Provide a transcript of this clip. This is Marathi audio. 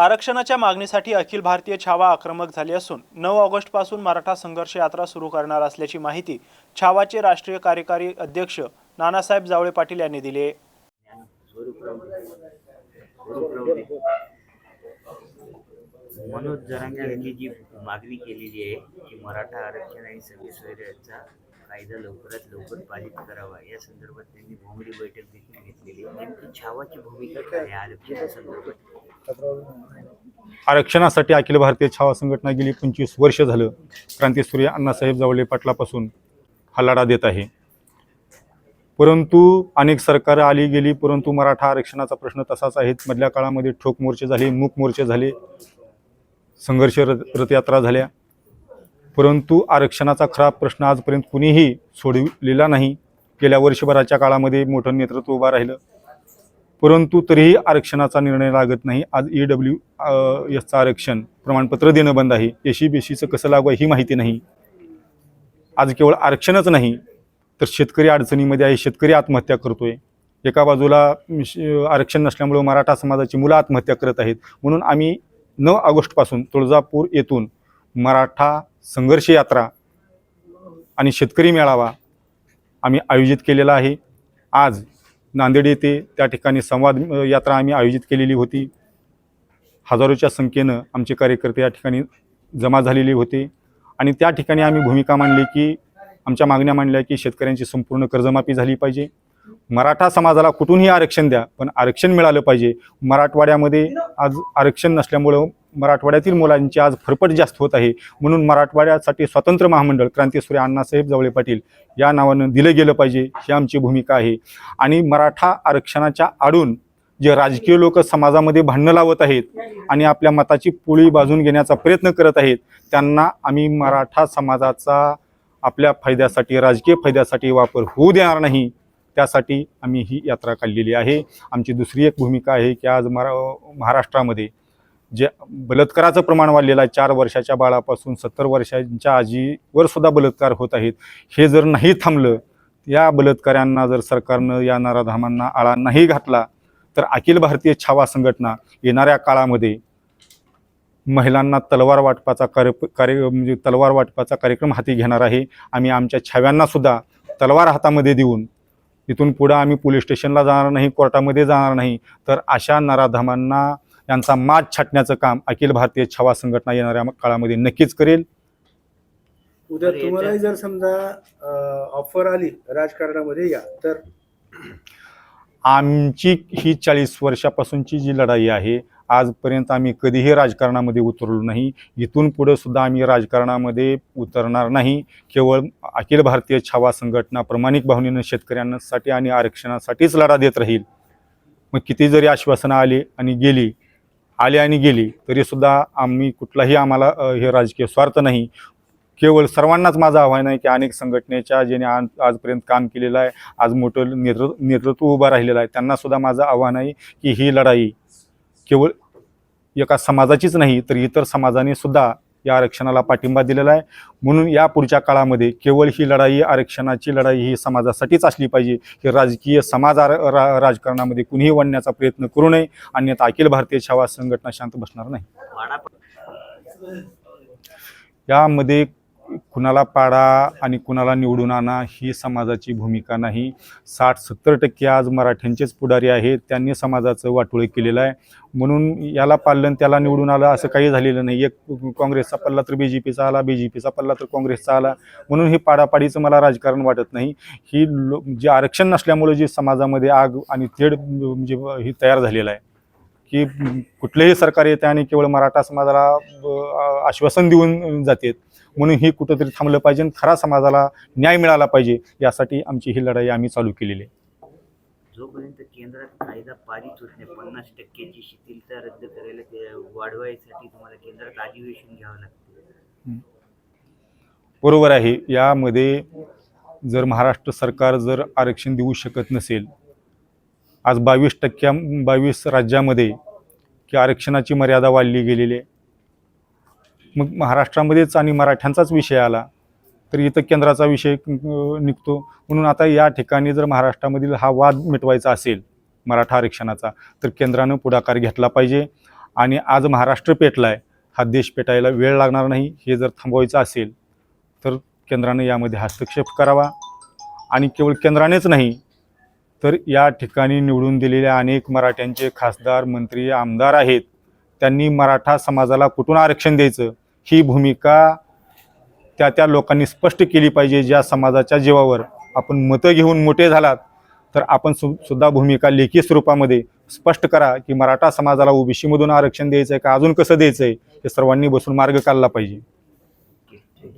आरक्षणाच्या मागणीसाठी अखिल भारतीय छावा आक्रमक झाली असून नऊ ऑगस्टपासून मराठा संघर्ष यात्रा सुरू करणार असल्याची माहिती छावाचे राष्ट्रीय कार्यकारी अध्यक्ष नानासाहेब जावळे पाटील यांनी दिली आहे. मनोज जरांगे यांनी जी मागणी केलेली आहे की मराठा आरक्षण आणि सर्वसोयीचा कायदा लवकरात लवकर पारित करावा. या संदर्भात त्यांनी भोंगडी बैठक देखील घेतलेली नेमकी छावाची भूमिका काय आहे? आरक्षणा संदर्भात आरक्षणासाठी अखिल भारतीय छावा संघटना गेली पंचवीस वर्ष झालं. क्रांतीसूर्य अण्णासाहेब जावळे पाटलापासून हा लढा देत आहे. परंतु अनेक सरकारं आली गेली परंतु मराठा आरक्षणाचा प्रश्न तसाच आहे. मधल्या काळामध्ये ठोक मोर्चे झाले मूक मोर्चे झाले संघर्ष रथ रथयात्रा झाल्या. परंतु आरक्षणाचा खरा प्रश्न आजपर्यंत कुणीही सोडविलेला नाही. गेल्या वर्षभराच्या काळामध्ये मोठं नेतृत्व उभं राहिलं. परंतु तरीही आरक्षणाचा निर्णय लागत नाही. आज ई डब्ल्यू एसचं आरक्षण प्रमाणपत्र देणं बंद आहे. एशी बेशीचं कसं लागू आहे ही माहिती नाही. आज केवळ आरक्षणच नाही तर शेतकरी अडचणीमध्ये आहे शेतकरी आत्महत्या करतोय. एका बाजूला आरक्षण नसल्यामुळे मराठा समाजाची मुलं आत्महत्या करत आहेत. म्हणून आम्ही नऊ ऑगस्टपासून तुळजापूर येथून मराठा संघर्ष यात्रा आणि शेतकरी मेळावा आम्ही आयोजित केलेला आहे. आज नांदेड येथे त्या ठिकाणी संवाद यात्रा आम्ही आयोजित केलेली होती. हजारोच्या संख्येनं आमचे कार्यकर्ते या ठिकाणी जमा झालेले होते आणि त्या ठिकाणी आम्ही भूमिका मांडली की आमच्या मागण्या मांडल्या की शेतकऱ्यांची संपूर्ण कर्जमाफी झाली पाहिजे. मराठा समाजाला कुठूनही आरक्षण द्या पण आरक्षण मिळालं पाहिजे. मराठवाड्यामध्ये आज आरक्षण नसल्यामुळं मराठवाड्यातील मुलांची आज फरफट जास्त होत आहे. म्हणून मराठवाड्यासाठी स्वतंत्र महामंडळ क्रांतीसूर्य अण्णासाहेब जवळे पाटील या नावानं दिलं गेलं पाहिजे ही आमची भूमिका आहे. आणि मराठा आरक्षणाच्या आडून जे राजकीय लोक समाजामध्ये भांडणं लावत आहेत आणि आपल्या मताची पोळी बाजून घेण्याचा प्रयत्न करत आहेत त्यांना आम्ही मराठा समाजाचा आपल्या फायद्यासाठी राजकीय फायद्यासाठी वापर होऊ देणार नाही. त्यासाठी आम्ही ही यात्रा काढलेली आहे. आमची दुसरी एक भूमिका आहे की आज मरा महाराष्ट्रामध्ये जे बलात्काराचं प्रमाण वाढलेलं आहे चार वर्षाच्या बाळापासून सत्तर वर्षांच्या आजीवर सुद्धा बलात्कार होत आहेत. हे जर नाही थांबलं या बलात्काऱ्यांना जर सरकारनं या नाराधामांना आळा नाही घातला तर अखिल भारतीय छावा संघटना येणाऱ्या काळामध्ये महिलांना तलवार वाटपाचा कार्य कार्य म्हणजे तलवार वाटपाचा कार्यक्रम हाती घेणार आहे. आम्ही आमच्या छाव्यांनासुद्धा तलवार हातामध्ये देऊन इथून पुढं आम्ही पोलीस स्टेशनला जाणार नाही कोर्टामध्ये जाणार नाही. तर अशा नराधामांना यांचा मात छाटण्याचं काम अखिल भारतीय छावा संघटना येणाऱ्या काळामध्ये नक्कीच करेल. उद्या तुम्हालाही जर समजा ऑफर आली राजकारणामध्ये या तर? आमची ही चाळीस वर्षापासूनची जी लढाई आहे आजपर्यंत आम्ही कधीही राजकारणामध्ये उतरलो नाही. इथून पुढं सुद्धा आम्ही राजकारणामध्ये उतरणार नाही. केवळ अखिल भारतीय छावा संघटना प्रामाणिक भावनेनं शेतकऱ्यांसाठी आणि आरक्षणासाठीच लढा देत राहील. मग किती जरी आश्वासनं आली आणि गेली आली आणि गेली तरीसुद्धा आम्ही कुठलाही आम्हाला हे राजकीय स्वार्थ नाही. केवळ सर्वांनाच माझं आव्हान आहे की अनेक संघटनेच्या ज्याने आज आजपर्यंत काम केलेलं आहे आज मोठं नेतृत्व नेतृत्व उभं राहिलेलं आहे त्यांनासुद्धा माझं आव्हान आहे की ही लढाई केवळ एका समाजाचीच नाही तर इतर समाजाने सुद्धा या आरक्षणाला पाठिंबा दिलेला आहे. म्हणून या पुढच्या काळामध्ये केवळ ही लढाई आरक्षणाची लढाई ही समाजासाठीच असली पाहिजे. ही राजकीय समाज रा- राजकारणामध्ये कुणीही वणण्याचा प्रयत्न करू नये. अन्यथा अखिल भारतीय छावा संघटना शांत बसणार नाही. यामध्ये कुणाला पाडा आणि कुणाला निवडून आणा ही समाजाची भूमिका नाही. साठ सत्तर टक्के आज मराठ्यांचेच पुढारी आहेत त्यांनी समाजाचं वाटोळे केलेलं आहे. म्हणून याला पालन त्याला निवडून आलं असं काही झालेलं नाही. एक काँग्रेसचा पल्ला तर बी जे पीचा आला बी जे पीचा पल्ला तर काँग्रेसचा आला. म्हणून हे पाडापाडीचं मला राजकारण वाटत नाही. ही लो जे आरक्षण नसल्यामुळे जी समाजामध्ये आग आणि तेढ म्हणजे ही तयार झालेलं आहे. की कुठलेही सरकार येते आणि केवळ मराठा समाजाला आश्वासन देऊन जाते. म्हणून ही कुठंतरी थांबलं पाहिजे आणि खरा समाजाला न्याय मिळाला पाहिजे यासाठी आमची ही लढाई आम्ही चालू केलेली आहे. जोपर्यंत केंद्रात कायदा पारित होत नाही पन्नास टक्क्याची शिथिलता रद्द करायला ते वाढवायसाठी तुम्हाला केंद्रात अधिवेशन घ्यावं लागतं. बरोबर आहे. यामध्ये जर महाराष्ट्र सरकार जर आरक्षण देऊ शकत नसेल आज बावीस टक्क्या बावीस राज्यामध्ये की आरक्षणाची मर्यादा वाढली गेलेली आहे. मग महाराष्ट्रामध्येच आणि मराठ्यांचाच विषय आला तर इथं केंद्राचा विषय निघतो. म्हणून आता या ठिकाणी जर महाराष्ट्रामधील हा वाद मिटवायचा असेल मराठा आरक्षणाचा तर केंद्रानं पुढाकार घेतला पाहिजे. आणि आज महाराष्ट्र पेटलाय हा देश पेटायला वेळ लागणार नाही हे जर थांबवायचं असेल तर केंद्राने यामध्ये हस्तक्षेप करावा. आणि केवळ केंद्रानेच नाही तर या ठिकाणी निवडून दिलेल्या अनेक मराठ्यांचे खासदार मंत्री आमदार आहेत. त्यांनी मराठा समाजाला कुठून आरक्षण द्यायचं? ही भूमिका त्या त्या लोकांनी स्पष्ट केली पाहिजे ज्या समाजाच्या जीवावर आपण मतं घेऊन मोठे झालात. तर आपण सु सुद्धा भूमिका लेखी स्वरूपामध्ये स्पष्ट करा की मराठा समाजाला ओबीसीमधून आरक्षण द्यायचं आहे का? अजून कसं द्यायचं आहे हे सर्वांनी बसून मार्ग काढला पाहिजे.